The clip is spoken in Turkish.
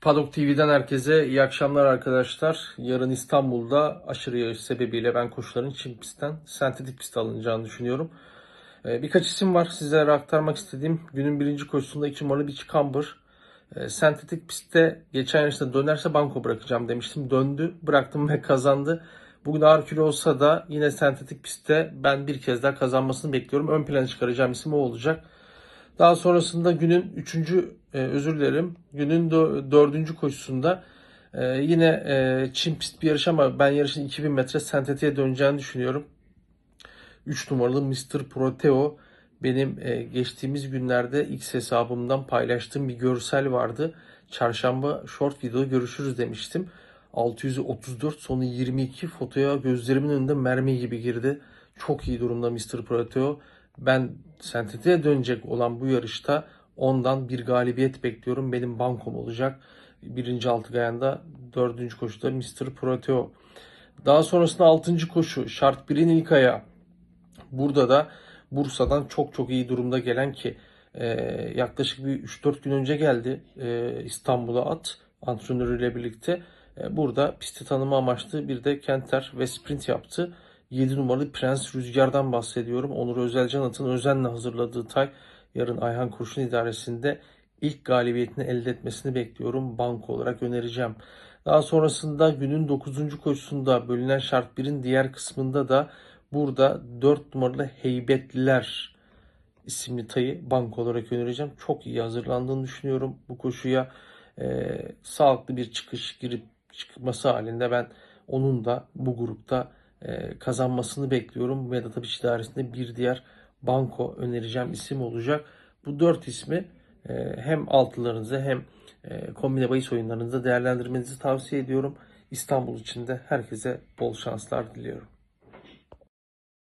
Padok TV'den herkese iyi akşamlar arkadaşlar. Yarın İstanbul'da aşırı yağış sebebiyle ben koşuların çim pistten sentetik pist alınacağını düşünüyorum. Ee, Birkaç isim var sizlere aktarmak istediğim. Günün birinci koşusunda 2 numaralı bir Camber. Ee, Sentetik pistte geçen yarışta dönerse banko bırakacağım demiştim. Döndü, bıraktım ve kazandı. Bugün ağır kilo olsa da yine sentetik pistte ben bir kez daha kazanmasını bekliyorum. Ön plana çıkaracağım isim o olacak. Daha sonrasında günün üçüncü e, özür dilerim günün dö- dördüncü koşusunda e, yine e, çim pist bir yarış ama ben yarışın 2000 metre sentetiğe döneceğini düşünüyorum. 3 numaralı Mr. Proteo benim e, geçtiğimiz günlerde X hesabımdan paylaştığım bir görsel vardı. Çarşamba short video görüşürüz demiştim. 634 sonu 22 fotoya gözlerimin önünde mermi gibi girdi. Çok iyi durumda Mr. Proteo. Ben sentetiğe dönecek olan bu yarışta ondan bir galibiyet bekliyorum. Benim bankom olacak. Birinci altı gayanda dördüncü koşuda Mr. Proteo. Daha sonrasında altıncı koşu şart 1'in ilk ayağı. Burada da Bursa'dan çok çok iyi durumda gelen ki e, yaklaşık bir 3-4 gün önce geldi e, İstanbul'a at antrenörüyle birlikte. E, burada pisti tanıma amaçlı bir de Kenter ve sprint yaptı. 7 numaralı Prens Rüzgar'dan bahsediyorum. Onur Özelcan atın özenle hazırladığı tay yarın Ayhan Kurşun idaresinde ilk galibiyetini elde etmesini bekliyorum. Banko olarak önereceğim. Daha sonrasında günün 9. koşusunda bölünen şart 1'in diğer kısmında da burada 4 numaralı Heybetliler isimli tayı banko olarak önereceğim. Çok iyi hazırlandığını düşünüyorum bu koşuya. Ee, sağlıklı bir çıkış girip çıkması halinde ben onun da bu grupta e, kazanmasını bekliyorum. Vedat Abiş idaresinde bir diğer banko önereceğim isim olacak. Bu dört ismi e, hem altılarınızı hem e, kombine bahis oyunlarınızda değerlendirmenizi tavsiye ediyorum. İstanbul için de herkese bol şanslar diliyorum.